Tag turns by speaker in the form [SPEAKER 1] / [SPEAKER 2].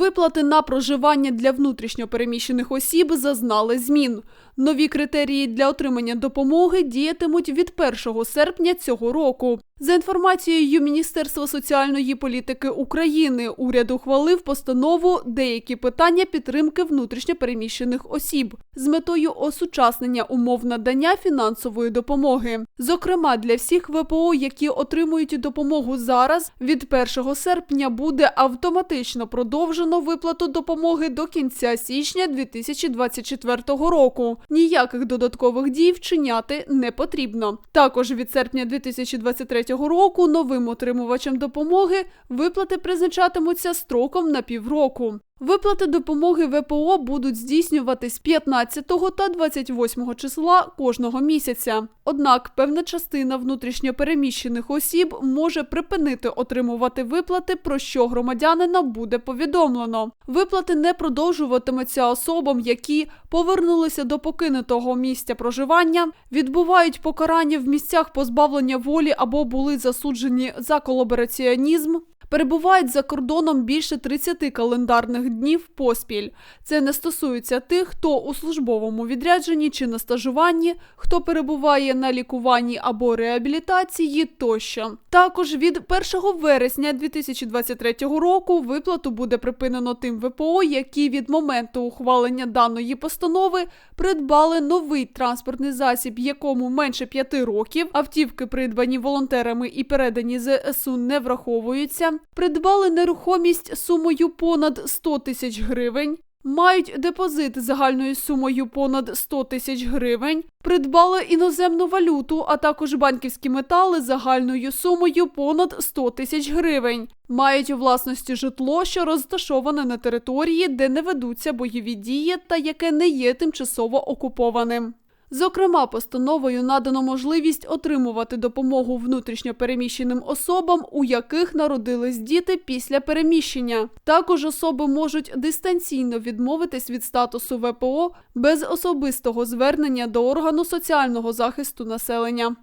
[SPEAKER 1] Виплати на проживання для внутрішньопереміщених осіб зазнали змін. Нові критерії для отримання допомоги діятимуть від 1 серпня цього року. За інформацією Міністерства соціальної політики України, уряд ухвалив постанову деякі питання підтримки внутрішньопереміщених осіб з метою осучаснення умов надання фінансової допомоги. Зокрема, для всіх ВПО, які отримують допомогу зараз, від 1 серпня буде автоматично продовжено виплату допомоги до кінця січня 2024 року. Ніяких додаткових дій вчиняти не потрібно. Також від серпня 2023 року новим отримувачам допомоги виплати призначатимуться строком на півроку. Виплати допомоги ВПО будуть здійснюватись 15 та 28 числа кожного місяця. Однак певна частина внутрішньопереміщених осіб може припинити отримувати виплати, про що громадянина буде повідомлено. Виплати не продовжуватимуться особам, які повернулися до покинутого місця проживання, відбувають покарання в місцях позбавлення волі або були засуджені за колабораціонізм, перебувають за кордоном більше 30 календарних днів поспіль. Це не стосується тих, хто у службовому відрядженні чи на стажуванні, хто перебуває на лікуванні або реабілітації тощо. Також від 1 вересня 2023 року виплату буде припинено тим ВПО, які від моменту ухвалення даної постанови придбали новий транспортний засіб, якому менше 5 років, автівки придбані волонтерами і передані ЗСУ не враховуються, придбали нерухомість сумою понад 100 тисяч гривень. Мають депозит загальною сумою понад 100 тисяч гривень, придбали іноземну валюту, а також банківські метали загальною сумою понад 100 тисяч гривень. Мають у власності житло, що розташоване на території, де не ведуться бойові дії та яке не є тимчасово окупованим. Зокрема, постановою надано можливість отримувати допомогу внутрішньопереміщеним особам, у яких народились діти після переміщення. Також особи можуть дистанційно відмовитись від статусу ВПО без особистого звернення до органу соціального захисту населення.